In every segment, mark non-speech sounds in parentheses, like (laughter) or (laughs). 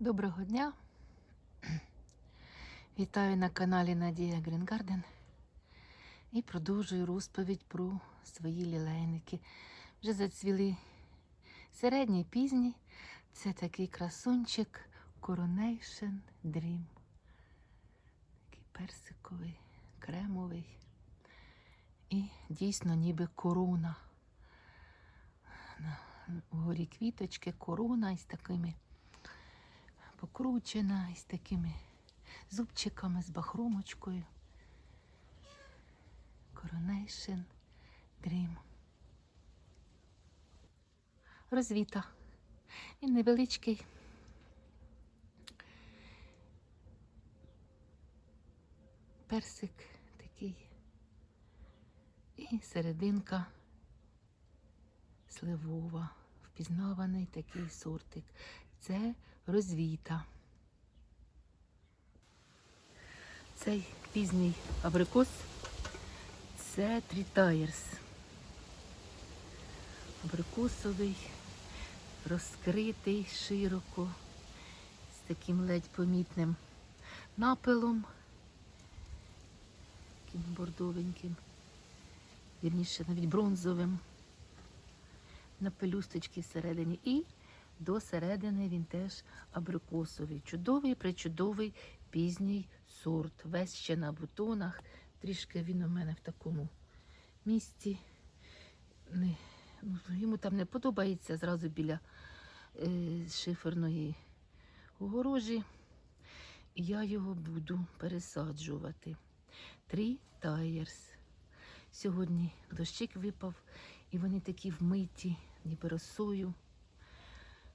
Доброго дня! Вітаю на каналі Надія Грінгарден і продовжую розповідь про свої лілейники. Вже зацвіли середні, пізні. Це такий красунчик Coronation Dream. Такий персиковий, кремовий. І дійсно ніби корона. На горі квіточки, корона із такими покручена із такими зубчиками, з бахромочкою. Coronation Dream. Розвіта. Він невеличкий. Персик такий. І серединка сливова. Впізнаваний такий сортик. Це розвіта. Цей пізній абрикос це трітаєрс. Абрикосовий, розкритий широко, з таким ледь помітним напилом, таким бордовеньким, вірніше навіть бронзовим, на пелюсточки всередині. І до середини він теж абрикосовий. Чудовий, причудовий пізній сорт. Весь ще на бутонах. Трішки він у мене в такому місці. Не, ну, йому там не подобається зразу біля е, шиферної огорожі. Я його буду пересаджувати. Три тайерс. Сьогодні дощик випав, і вони такі вмиті, ніби росою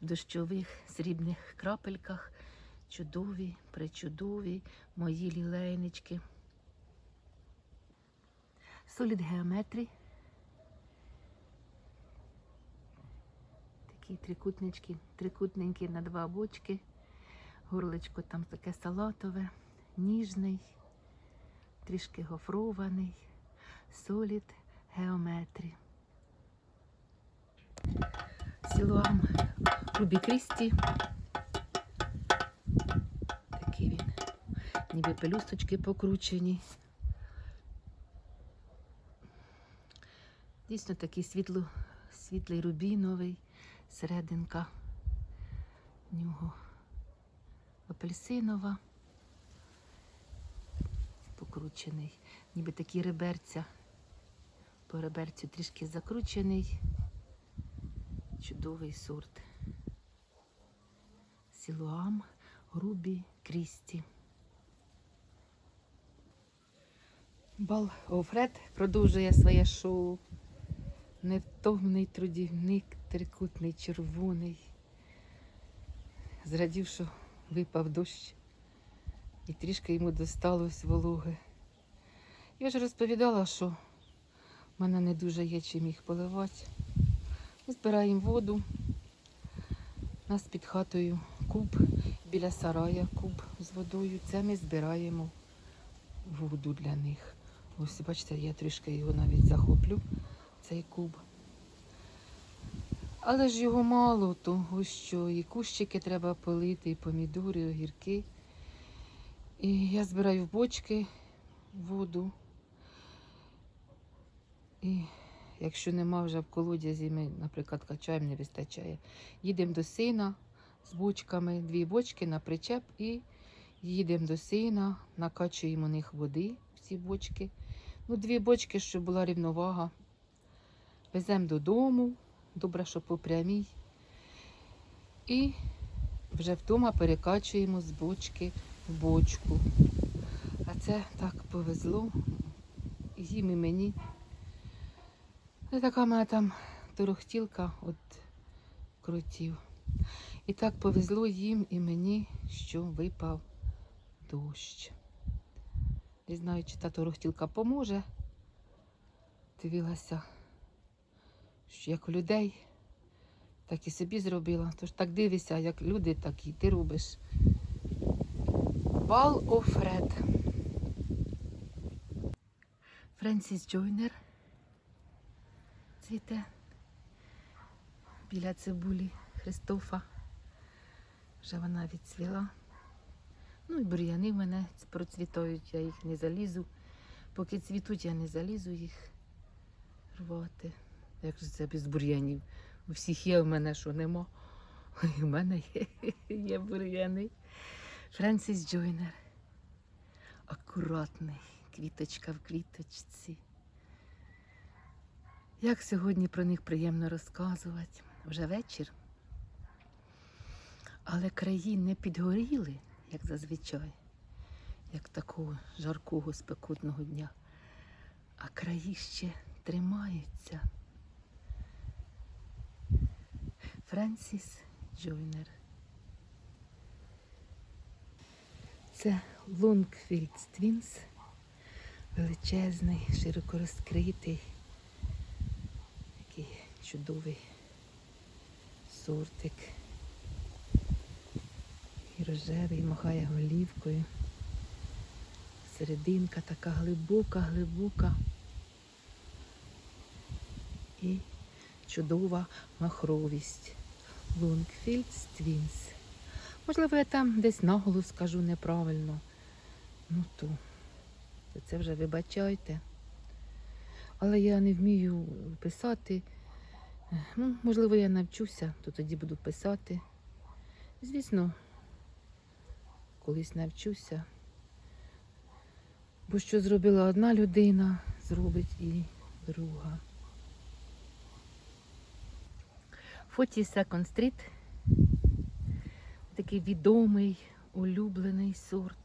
дощових срібних крапельках. Чудові, пречудові мої лілейнички. Солід геометрі. Такі трикутнички, трикутненькі на два бочки. Горлечко там таке салатове, ніжний, трішки гофрований. Солід геометрі. Сілуам Рубі Крісті. Такий він. Ніби пелюсточки покручені. Дійсно такий світло, світлий рубіновий, серединка в нього апельсинова, покручений, ніби такі реберця. По реберцю трішки закручений. Чудовий сорт. Сілуам Рубі Крісті. Бал Офред продовжує своє шоу. Невтомний трудівник, трикутний, червоний. Зрадів, що випав дощ і трішки йому досталось вологи. Я ж розповідала, що в мене не дуже є чим їх поливати. Ми збираємо воду. Нас під хатою куб біля сарая, куб з водою. Це ми збираємо воду для них. Ось, бачите, я трішки його навіть захоплю, цей куб. Але ж його мало, того що і кущики треба полити, і помідори, і огірки. І я збираю в бочки воду. І якщо нема вже в колодязі, ми, наприклад, качаємо, не вистачає. Їдемо до сина з бочками, дві бочки на причеп і їдемо до сина, накачуємо них води в ці бочки. Ну, дві бочки, щоб була рівновага. Веземо додому, добре, що по прямій. І вже вдома перекачуємо з бочки в бочку. А це так повезло. Їм і мені. Це така в там торохтілка від крутів. І так повезло їм і мені, що випав дощ. Не знаю, чи та торохтілка поможе. Дивилася, що як у людей, так і собі зробила. Тож так дивишся, як люди, так і ти робиш. Бал Офред. Френсіс Джойнер цвіте біля цибулі Христофа. Вже вона відцвіла. Ну і бур'яни в мене процвітають, я їх не залізу. Поки цвітуть, я не залізу їх рвати. Як же це без бур'янів? У всіх є, у мене що нема. Ой, У мене є, (laughs) є бур'яни. Френсіс Джойнер. Акуратний, квіточка в квіточці. Як сьогодні про них приємно розказувати. Вже вечір. Але краї не підгоріли, як зазвичай, як такого жаркого спекотного дня. А краї ще тримаються. Френсіс Джойнер. Це Лонгфілд Твінс, величезний, широко розкритий, який чудовий сортик. І рожевий махає голівкою. Серединка така глибока, глибока. І чудова махровість. Лонгфілд Твінс. Можливо, я там десь наголос скажу неправильно. Ну то, то це вже вибачайте. Але я не вмію писати. Ну, можливо, я навчуся, то тоді буду писати. Звісно, колись навчуся. Бо що зробила одна людина, зробить і друга. 40 Second Street такий відомий, улюблений сорт.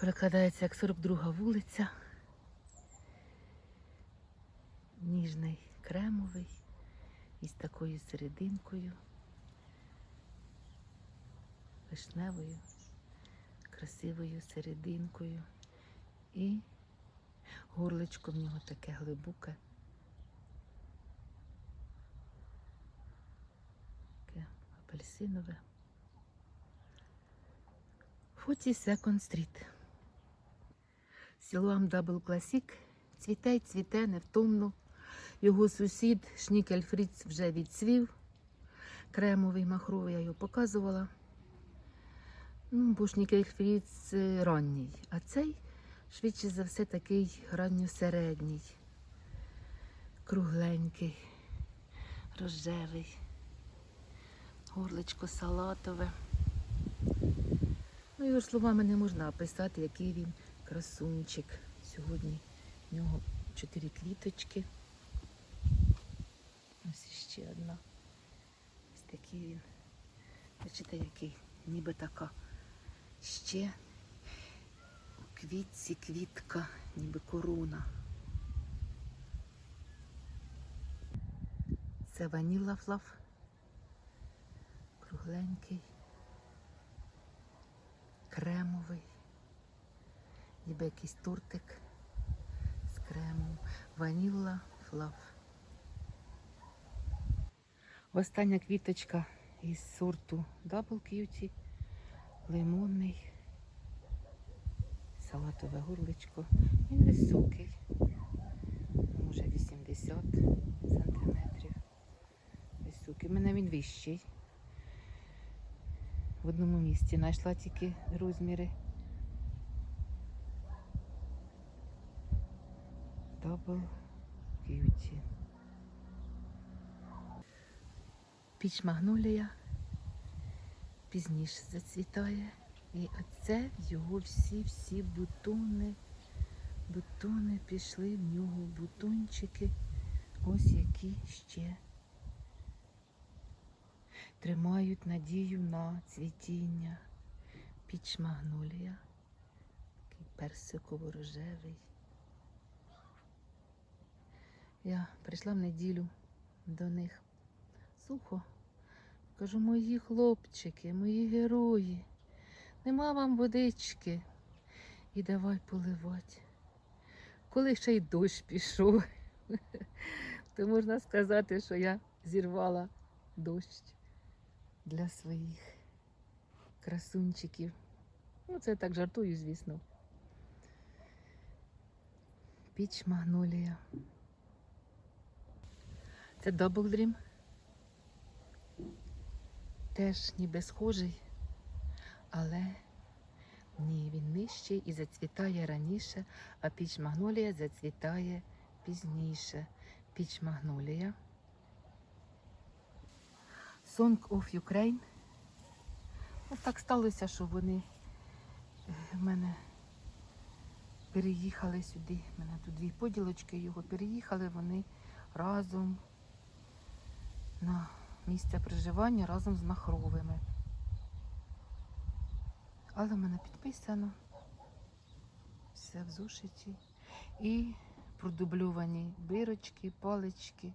Перекладається як 42 вулиця. Ніжний кремовий із такою серединкою, вишневою, красивою серединкою. І горлечко в нього таке глибоке. Таке апельсинове. 40 Second Street. Сілуам Дабл Класік цвіте й цвіте невтомно. Його сусід Шнікель Фріц вже відцвів. Кремовий махровий, я його показувала. Ну, бо Шнікель Фріц е, ранній, а цей швидше за все такий ранньосередній, кругленький, рожевий, горлечко салатове. Ну, його словами не можна описати, який він красунчик. Сьогодні в нього чотири квіточки. Ось ще одна. Ось такий він. Бачите, який ніби така ще у квітці квітка, ніби корона. Це ваніла флав. Кругленький, кремовий, ніби якийсь тортик з кремом. Ваніла флав. Остання квіточка із сорту Double Cutie, лимонний, салатове горличко. Він високий, може 80 сантиметрів. Високий. У мене він вищий. В одному місці знайшла тільки розміри. Double Cutie. Піч магнолія пізніше зацвітає. І оце його всі-всі бутони. Бутони пішли в нього бутончики. Ось які ще тримають надію на цвітіння. Піч магнолія. Такий персиково-рожевий. Я прийшла в неділю до них сухо. Кажу, мої хлопчики, мої герої, нема вам водички. І давай поливати. Коли ще й дощ пішов, (laughs) то можна сказати, що я зірвала дощ для своїх красунчиків. Ну, це я так жартую, звісно. Піч магнолія. Це Double Dream. Теж ніби схожий, але ні, він нижчий і зацвітає раніше, а піч магнолія зацвітає пізніше. Піч магнолія. Song of Ukraine. От так сталося, що вони е, в мене переїхали сюди. У мене тут дві поділочки його переїхали вони разом на місце проживання разом з махровими. Але в мене підписано все в зошиті. І продубльовані бирочки, палички.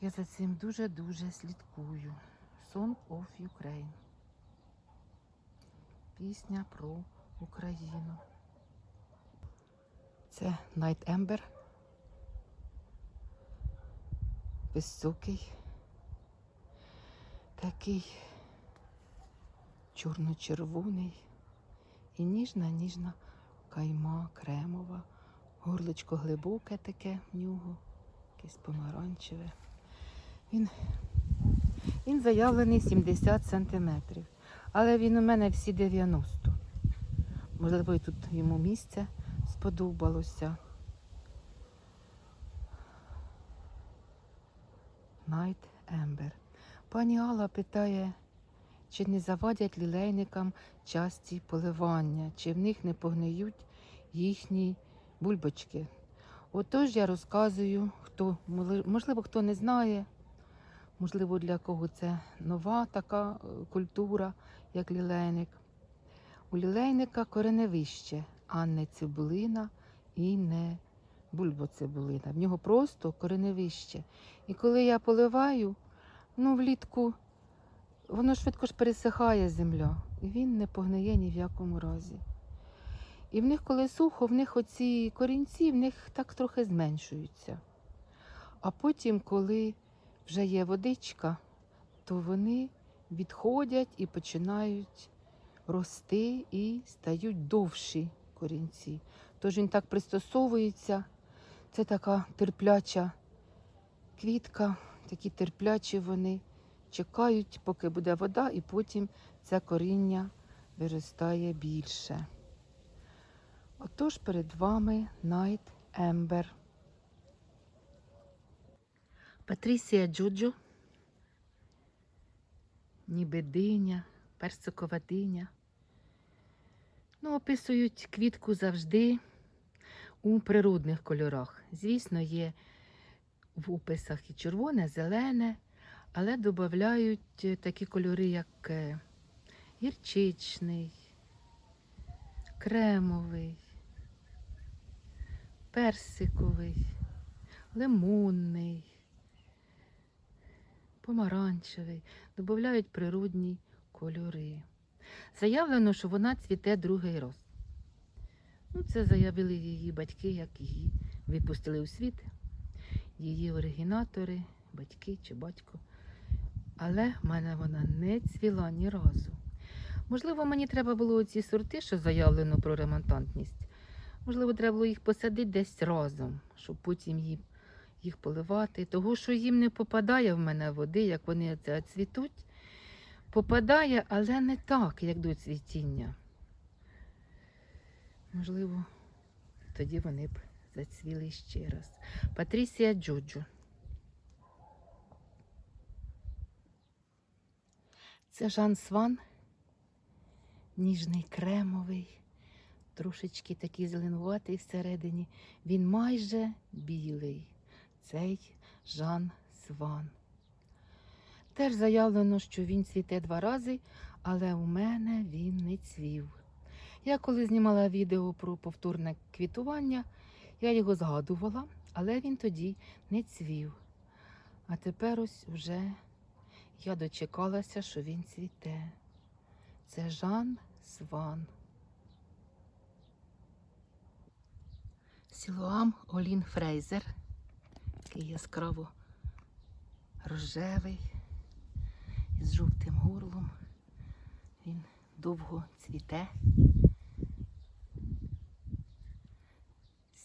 Я за цим дуже-дуже слідкую. Song of Ukraine. Пісня про Україну. Це Night Ember. Високий. Такий чорно-червоний і ніжна-ніжна кайма кремова. Горличко глибоке таке в нього, якесь помаранчеве. Він, він заявлений 70 сантиметрів, але він у мене всі 90. Можливо, тут йому місце сподобалося. Night Ember. Пані Алла питає, чи не завадять лілейникам часті поливання, чи в них не погниють їхні бульбочки. Отож я розказую, хто, можливо, хто не знає, можливо, для кого це нова така е, культура, як лілейник. У лілейника кореневище, а не цибулина і не бульбоцибулина. В нього просто кореневище. І коли я поливаю, ну влітку воно швидко ж пересихає земля, і він не погниє ні в якому разі. І в них, коли сухо, в них оці корінці, в них так трохи зменшуються. А потім, коли вже є водичка, то вони відходять і починають рости і стають довші корінці. Тож він так пристосовується. Це така терпляча квітка, такі терплячі вони чекають, поки буде вода, і потім це коріння виростає більше. Отож перед вами Night Ember. Патрісія Джуджу, ніби диня, персикова диня. Ну, описують квітку завжди у природних кольорах. Звісно, є в описах і червоне, зелене, але додають такі кольори, як е, гірчичний, кремовий, персиковий, лимонний, помаранчевий, додають природні кольори. Заявлено, що вона цвіте другий раз. Ну, Це заявили її батьки, як її випустили у світ, її оригінатори, батьки чи батько. Але в мене вона не цвіла ні разу. Можливо, мені треба було ці сорти, що заявлено про ремонтантність. Можливо, треба було їх посадити десь разом, щоб потім їх поливати. Того, що їм не попадає в мене води, як вони це цвітуть, попадає, але не так, як до цвітіння. Можливо, тоді вони б зацвіли ще раз. Патрісія Джоджо. Це Жан Сван, ніжний кремовий, трошечки такий зеленуватий всередині. Він майже білий. Цей Жан Сван. Теж заявлено, що він цвіте два рази, але у мене він не цвів. Я коли знімала відео про повторне квітування, я його згадувала, але він тоді не цвів. А тепер ось вже я дочекалася, що він цвіте. Це Жан Сван. Сілуам Олін Фрейзер, який яскраво рожевий із жовтим горлом. Він довго цвіте.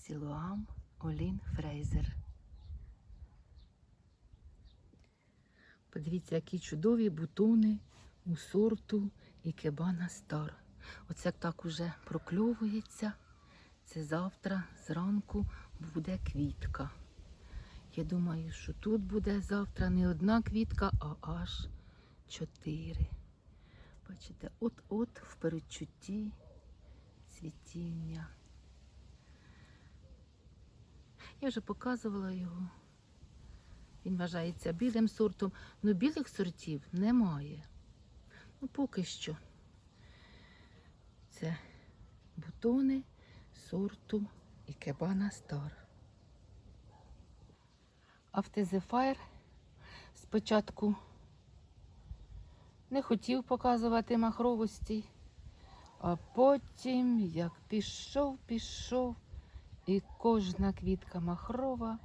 Сілуам Олін Фрейзер. Подивіться, які чудові бутони у сорту Ікебана Стар. Оце так уже прокльовується. Це завтра зранку буде квітка. Я думаю, що тут буде завтра не одна квітка, а аж чотири. Бачите, от-от в передчутті цвітіння. Я вже показувала його. Він вважається білим сортом, але білих сортів немає. Ну, поки що. Це бутони сорту Ікебана Стар. Автезефайр спочатку не хотів показувати махровості, а потім, як пішов, пішов, і кожна квітка махрова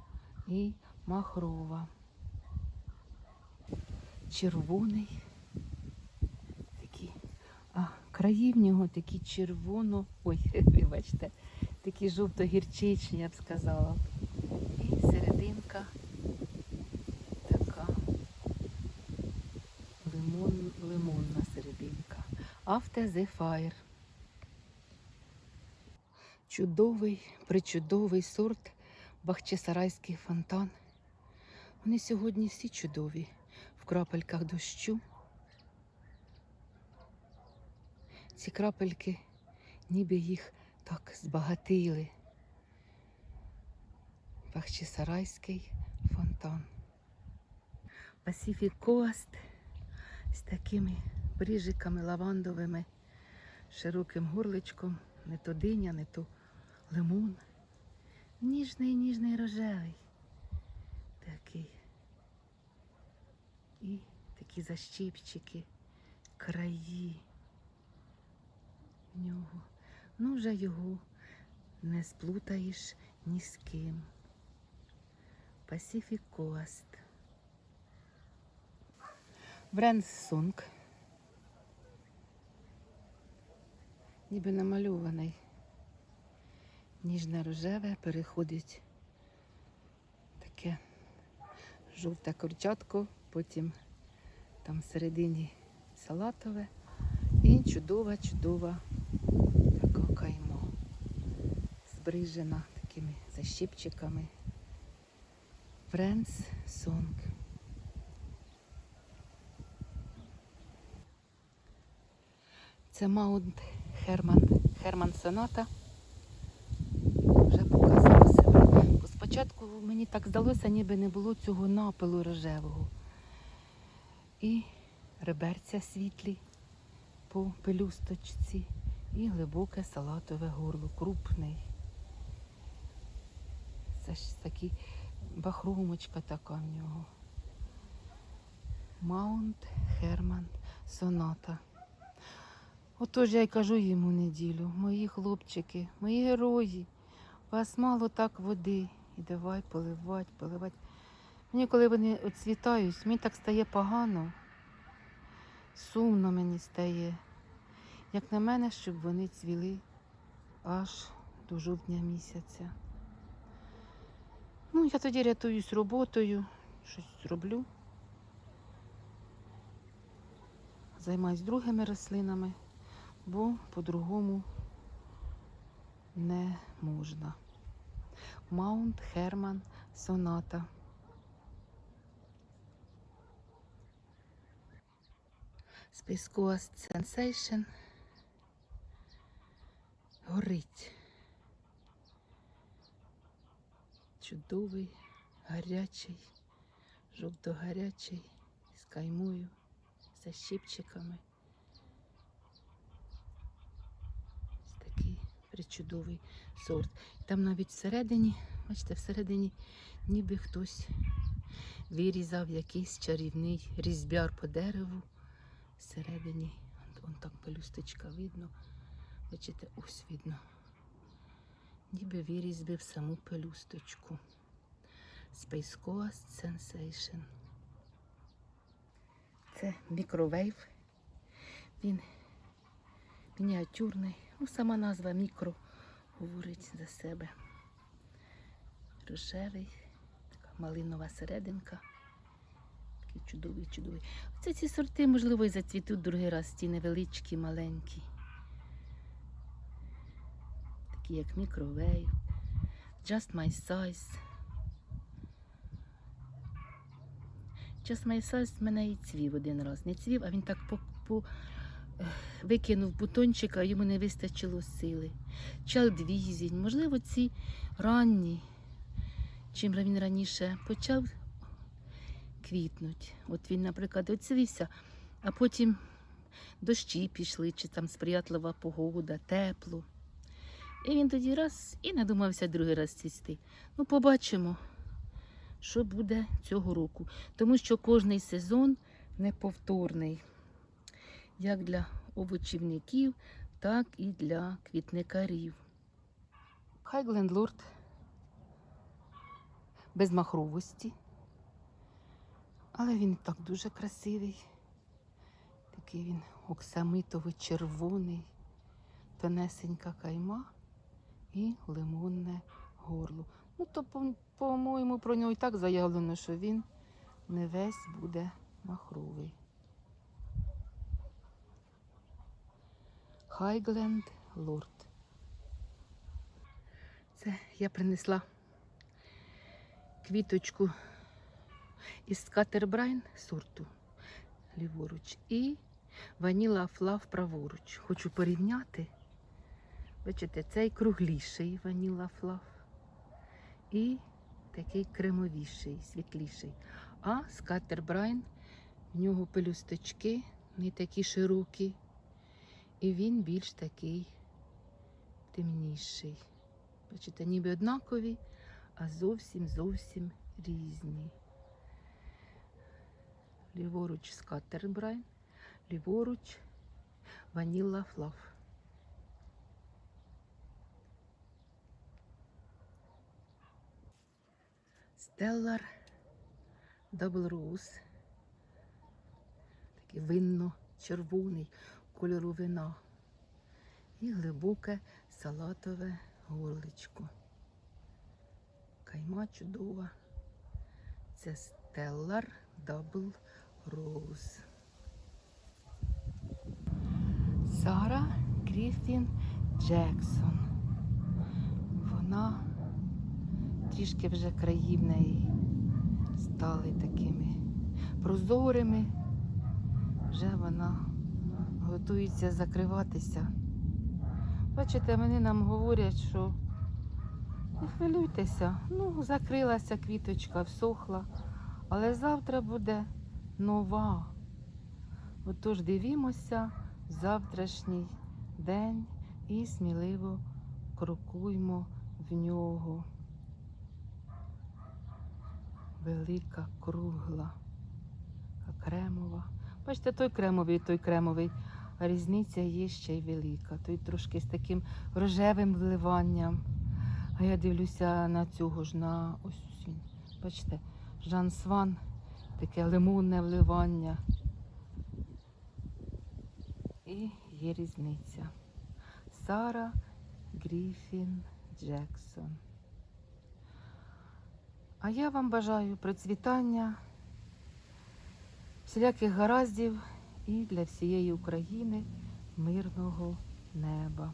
і махрова. Червоний. Такі, а краї в нього такі червоно. Ой, (laughs) вибачте, такі жовто-гірчичні, я б сказала. І серединка така лимон, лимонна серединка. After the fire. Чудовий, причудовий сорт Бахчисарайський фонтан. Вони сьогодні всі чудові в крапельках дощу. Ці крапельки ніби їх так збагатили. Бахчисарайський фонтан. Pacific Coast з такими бріжиками лавандовими, широким горличком, не то диня, не то лимон. Ніжний, ніжний рожевий. Такий. І такі защіпчики, краї в нього. Ну, вже його не сплутаєш ні з ким. Pacific Coast. Бренд Сунг. Ніби намальований. Ніжне рожеве переходить таке жовте курчатко, потім там всередині салатове і чудова, чудова така каймо. Збрижена такими защіпчиками. Friends Song. Це Маунт Херман, Херман Соната. Вже показала себе. Бо спочатку мені так здалося, ніби не було цього напилу рожевого. І реберця світлі по пелюсточці, і глибоке салатове горло, крупний. Це ж такі бахромочка така в нього. Маунт Херман Соната. Отож я й кажу їм у неділю, мої хлопчики, мої герої, вас мало так води. І давай поливать, поливать. Мені, коли вони оцвітають, мені так стає погано, сумно мені стає. Як на мене, щоб вони цвіли аж до жовтня місяця. Ну, я тоді рятуюсь роботою, щось роблю. Займаюсь другими рослинами, бо по-другому не можна. Маунт Херман Соната. Space Sensation. Горить. Чудовий, гарячий, жовто-гарячий, з каймою, з щипчиками. Ось такий причудовий сорт. Там навіть всередині, бачите, всередині ніби хтось вирізав якийсь чарівний різьбяр по дереву. Всередині, вон там пелюсточка видно. Бачите, ось видно. Ніби вирізбив саму пелюсточку. Space Coast Sensation. Це мікровейв. Він мініатюрний. Ну, сама назва мікро говорить за себе. Рожевий, така малинова серединка, Такий чудовий, чудовий. Це ці сорти, можливо, і зацвітуть другий раз, ті невеличкі, маленькі. Такі як мікровейв, Just My Size. Just My в мене і цвів один раз. Не цвів, а він так по, по, викинув бутончик, а йому не вистачило сили. Чалдвізінь, можливо, ці ранні, чим він раніше почав квітнуть. От він, наприклад, оцвівся, а потім дощі пішли, чи там сприятлива погода, тепло. І він тоді раз і надумався другий раз цвісти. Ну, побачимо, що буде цього року. Тому що кожний сезон неповторний. Як для овочівників, так і для квітникарів. Хайгленд Лорд без махровості. Але він так дуже красивий. Такий він оксамитово-червоний, тонесенька кайма і лимонне горло. Ну, то, по-моєму, про нього і так заявлено, що він не весь буде махровий. Хайгленд Лорд. Це я принесла квіточку із скатербрайн сорту ліворуч і ваніла флав праворуч. Хочу порівняти. Бачите, цей кругліший ваніла флав і такий кремовіший, світліший. А скатербрайн, в нього пелюсточки не такі широкі, і він більш такий темніший. Бачите, ніби однакові, а зовсім зовсім різні. Ліворуч скатербрайн, ліворуч ваніла флав. Стеллар Дабл Роуз. Такий винно-червоний кольору вина. І глибоке салатове горличко. Кайма чудова. Це Stellar Double Rose. Сара Гріфін Джексон. Вона трішки вже краї в неї стали такими прозорими. Вже вона готується закриватися. Бачите, вони нам говорять, що не хвилюйтеся, ну, закрилася квіточка, всохла, але завтра буде нова. Отож дивімося завтрашній день і сміливо крокуймо в нього. Велика, кругла, кремова. Бачите, той кремовий, той кремовий. Різниця є ще й велика. Той трошки з таким рожевим вливанням. А я дивлюся на цього ж на ось. Бачите, Жан Сван, таке лимонне вливання. І є різниця. Сара Гріфін Джексон. А я вам бажаю процвітання, всіляких гараздів і для всієї України мирного неба.